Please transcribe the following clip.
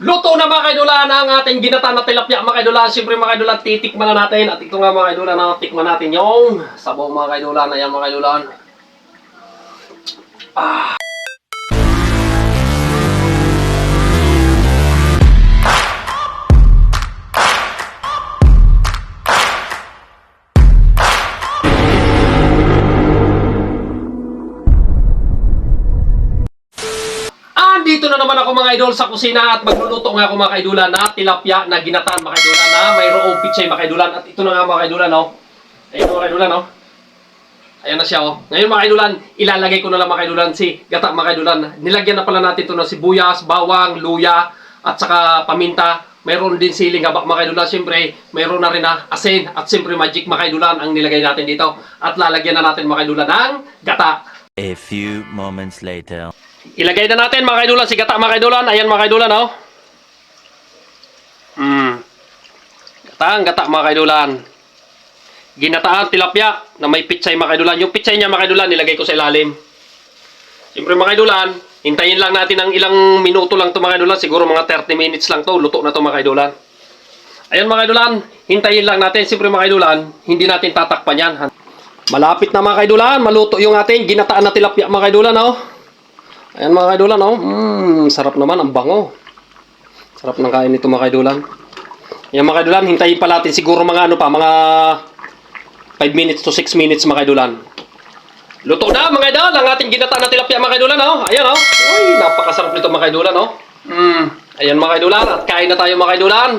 Luto na mga kaidulan ang ating ginata na tilapia mga kaidulan. Siyempre mga kaidulan, titikman na natin. At ito nga mga kaidulan, na tikman natin yung sabaw mga kaidulan. Ayan mga kaidulan. Andito na naman ako mga idol sa kusina at magluluto nga ako mga kaidulan na tilapia na ginataan mga kaidulan na mayroong pichay mga kaidulan. At ito na nga mga kaidulan, oh. Ayun mga kaidulan, oh. Ayan na siya, oh. Ngayon mga kaidulan, ilalagay ko na lang mga kaidulan si gata mga kaidulan. Nilagyan na pala natin ito ng sibuyas, bawang, luya, at saka paminta. Mayroon din siling haba mga kaidulan. Siyempre, mayroon na rin na asin at siyempre magic mga kaidulan ang nilagay natin dito. At lalagyan na natin mga kaidulan ng gata. A few moments later. Ilagay na natin mga kaidulan, si gata mga kaidulan. Ayan mga kaidulan, oh. Hmm. Gata, ang gata mga kaidulan. Ginataan tilapia na may pitsay mga kaidulan. Yung pitsay niya mga kaidulan, nilagay ko sa ilalim. Siyempre mga kaidulan, hintayin lang natin ng ilang minuto lang to mga kaidulan. Siguro mga 30 minutes lang to. Luto na to mga kaidulan. Ayan mga kaidulan, hintayin lang natin. Siyempre mga kaidulan, hindi natin tatakpan yan. Malapit na mga kaidulan, maluto yung ating ginataan na tilapia mga kaidulan, oh. Ayan mga kaidulan, oh. Mmm, sarap naman, ang bango. Sarap ng kain nito mga kaidulan. Ayan mga kaidulan, hintayin pa natin siguro mga ano pa, mga 5 minutes to 6 minutes mga kaidulan. Luto na mga idol, ang ating ginata na tilapia mga kaidulan, oh. Ayan, oh. Uy, napakasarap nito mga kaidulan, oh. Mmm, ayan mga kaidulan, at kain na tayo mga kaidulan.